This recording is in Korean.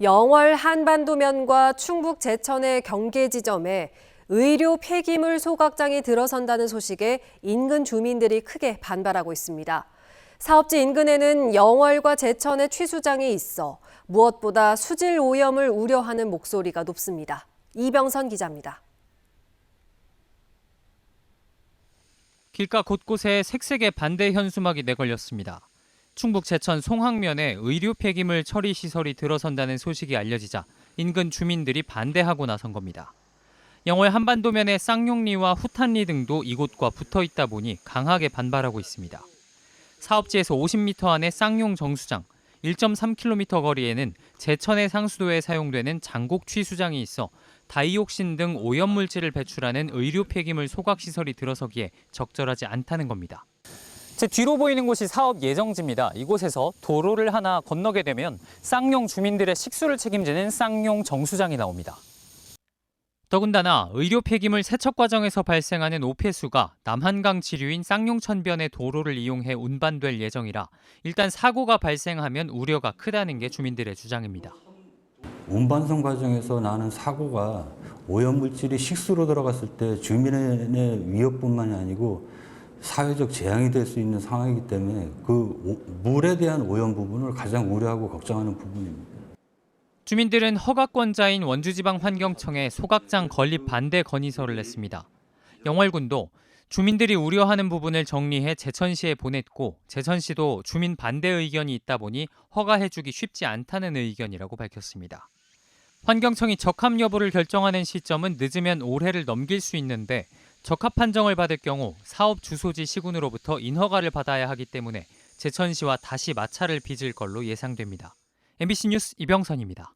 영월 한반도면과 충북 제천의 경계 지점에 의료 폐기물 소각장이 들어선다는 소식에 인근 주민들이 크게 반발하고 있습니다. 사업지 인근에는 영월과 제천의 취수장이 있어 무엇보다 수질 오염을 우려하는 목소리가 높습니다. 이병선 기자입니다. 길가 곳곳에 색색의 반대 현수막이 내걸렸습니다. 충북 제천 송항면에 의료 폐기물 처리 시설이 들어선다는 소식이 알려지자 인근 주민들이 반대하고 나선 겁니다. 영월 한반도면의 쌍용리와 후탄리 등도 이곳과 붙어 있다 보니 강하게 반발하고 있습니다. 사업지에서 50m 안에 쌍용 정수장, 1.3km 거리에는 제천의 상수도에 사용되는 장곡 취수장이 있어 다이옥신 등 오염 물질을 배출하는 의료 폐기물 소각 시설이 들어서기에 적절하지 않다는 겁니다. 제 뒤로 보이는 곳이 사업 예정지입니다. 이곳에서 도로를 하나 건너게 되면 쌍용 주민들의 식수를 책임지는 쌍용 정수장이 나옵니다. 더군다나 의료 폐기물 세척 과정에서 발생하는 오폐수가 남한강 지류인 쌍용천변의 도로를 이용해 운반될 예정이라 일단 사고가 발생하면 우려가 크다는 게 주민들의 주장입니다. 운반선 과정에서 나는 사고가 오염물질이 식수로 들어갔을 때 주민의 위협뿐만이 아니고 사회적 재앙이 될 수 있는 상황이기 때문에 그 오- 물에 대한 오염 부분을 가장 우려하고 걱정하는 부분입니다. 주민들은 허가권자인 원주지방환경청에 소각장 건립 반대 건의서를 냈습니다. 영월군도 주민들이 우려하는 부분을 정리해 제천시에 보냈고 제천시도 주민 반대 의견이 있다 보니 허가해주기 쉽지 않다는 의견이라고 밝혔습니다. 환경청이 적합 여부를 결정하는 시점은 늦으면 올해를 넘길 수 있는데 적합 판정을 받을 경우 사업 주소지 시군으로부터 인허가를 받아야 하기 때문에 제천시와 다시 마찰을 빚을 걸로 예상됩니다. MBC 뉴스 이병선입니다.